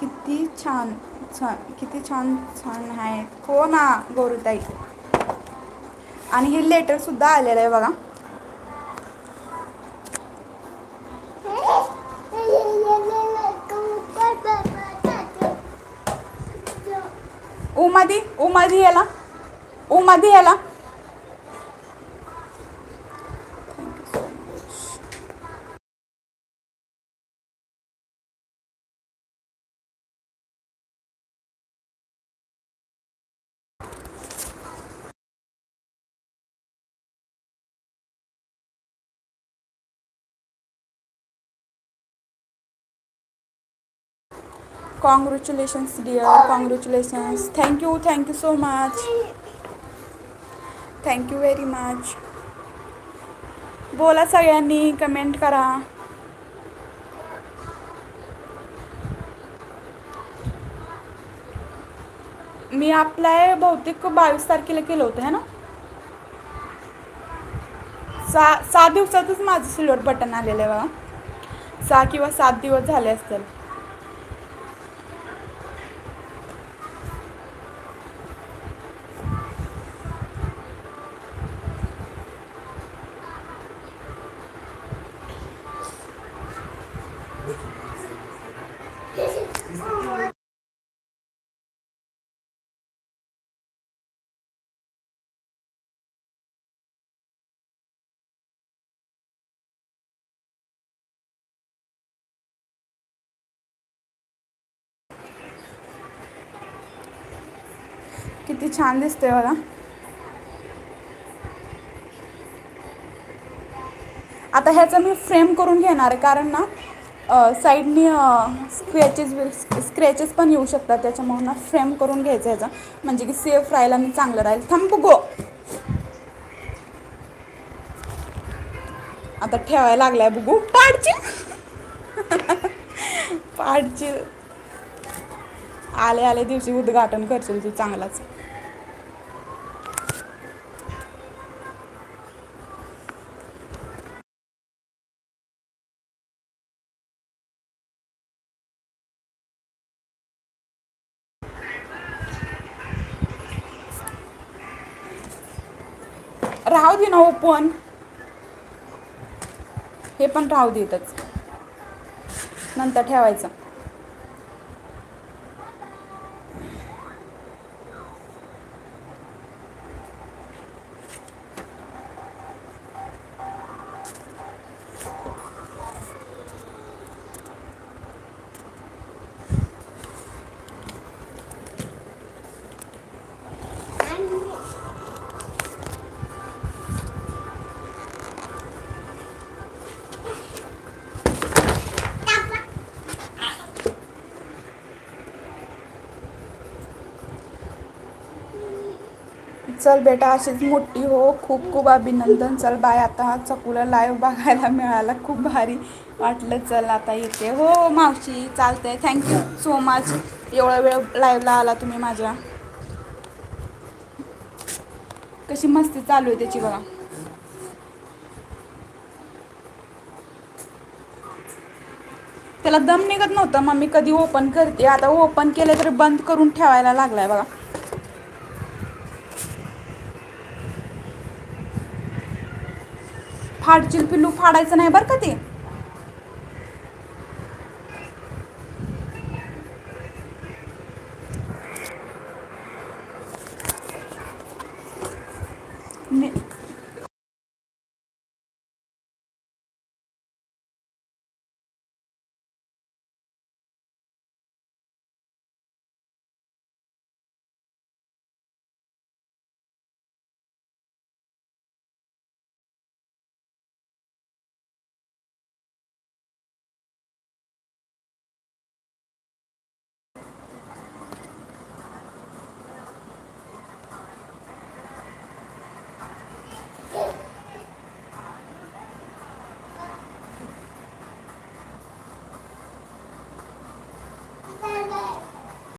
किती छान छान किती छान छान आहे हो ना गोरुताई. आणि हे लेटर सुद्धा आलेलं आहे बघा. उमादी उमादी याला. उमादी याला. Congratulations dear congratulations thank you thank you so much thank you very much बोला सगळ्यांनी कमेंट करा. मी अप्लाय बहुतेक बावीस तारखेला केलं होतं है ना? सहा सहा दिवसातच माझं सिल्वर बटन आलेलं आहे बघा. सहा किंवा सात दिवस झाले असतील. किती छान दिसते बघा. आता ह्याचं मी फ्रेम करून घेणार आहे कारण ना साईडनी स्क्रॅचेस स्क्रॅचेस पण येऊ शकतात त्याच्यामुळे ना फ्रेम करून घ्यायचं ह्याचा म्हणजे की सेफ राहील आणि चांगलं राहील. थांब गो आता ठेवायला लागलाय बघू. पाडची. पाडची. आले आले दिवशी उद्घाटन करशील तू चांगलाच. राहू दे ना हो ओपन हे पण राहू देतच. नंतर ठेवायचं. चल बेटा अशीच मोठी हो. खूप खूप अभिनंदन. चल बाय. आता चकूला लाईव्ह बघायला मिळाला. खूप भारी वाटलं. चल आता येते. हो मावशी चालतंय. थँक्यू सो मच एवढा वेळ लाईव्हला आला तुम्ही माझ्या. कशी मस्ती चालू आहे त्याची बघा. त्याला दम निघत नव्हता. मग मी कधी ओपन करते? आता ओपन केलं तर बंद करून ठेवायला लागलाय बघा. फाडचिल पिल्लू फाडायचं नाही बरं का ते?